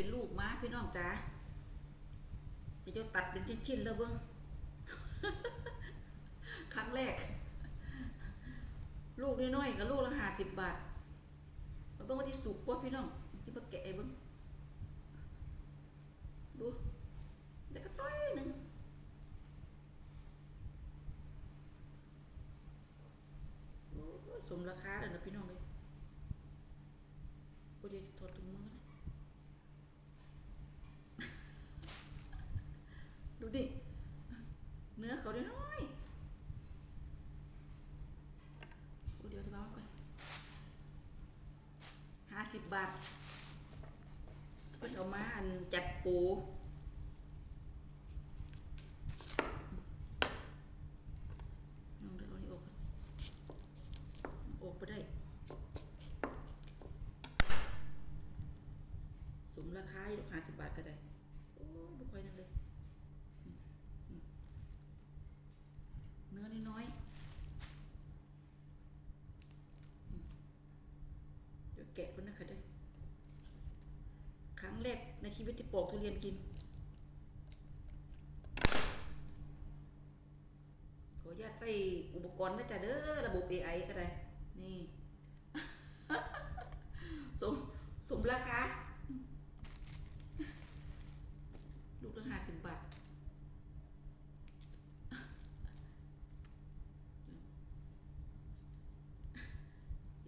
เป็นลูกม้าพี่น้องจ๋าเดี๋ยวตัดเป็นชิ้นๆแล้วเบิ้งครั้งแรก ลูกน้อยๆกับลูกละห้าสิบบาทมาเบิ้งว่าที่สุกป่ะพี่น้องที่มาแกะไอ้เบิ้งดูเดี๋ยวก็ต้อยหนึ่งสมราคาเลยนะพี่น้องเลยโอ้ยจะถอดถุงมือนะ ดูดิ เนื้อเขาน้อยๆโอ้เดี๋ยวจะมาก่อนห้าสิบบาท ก็เอามาอันจัดปูน้องเดี๋ยวเอานี่ออกก่อนออกไปได้ สมราคาอยู่ห้าสิบบาทก็ได้ โอ้ดูค่อยนั่นเลยเนื้อน้อยๆอืมเดี๋ยวแกะก่อนนะคะเด้อ ครั้งแรกในชีวิตที่ปอกทุเรียนกิน ขออนุญาตใส่อุปกรณ์นะจ๊ะเด้อระบบ AI ก็ได้ นี่สมสมราคาลูกละห้าสิบบาท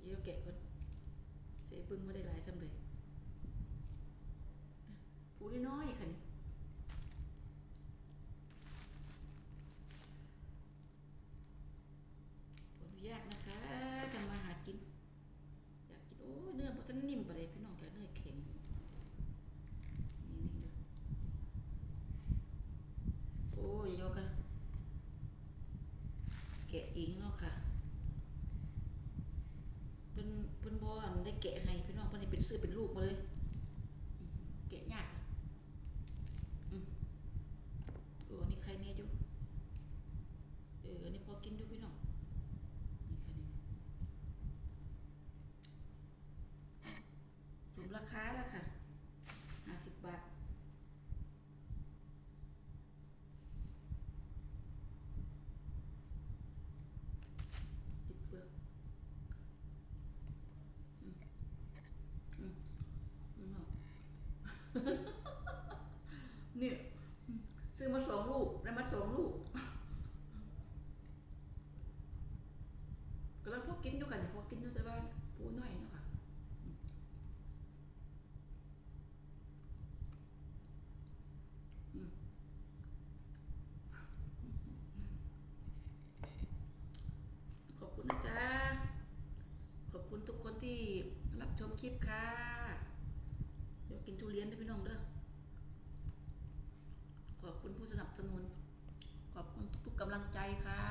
เดี๋ยวแกะก่อนเสียปึ้งไม่ได้หลายสำเร็จ น้อยค่ะนี่ขออนุญาตนะคะทำมาหากิน อยากกินโอ้เนื้อมันจะนิ่มไปเลยพี่น้องแกเนื้อแข็งนี่นี่ด้อโอ้ยโยกะแกะอิงเนาะค่ะเพิ่นเพิ่นบอนได้แกะให้พี่น้องเพิ่นให้เป็นซื้อเป็นลูกมาเลยอืมแกะยากอะอืมโอ้อันนี้ใครเนี่ยอยู่เอออันนี้พอกินอยู่พี่น้องนี่ค่ะนี่สมราคาแล้วค่ะห้าสิบบาทติดเปลือกอืมอืมอืมเนี่ย คุณทุกคนที่รับชมคลิปค่ะ เดี๋ยวกินทุเรียนได้พี่น้องเด้อ ขอบคุณผู้สนับสนุน ขอบคุณทุกๆกำลังใจค่ะ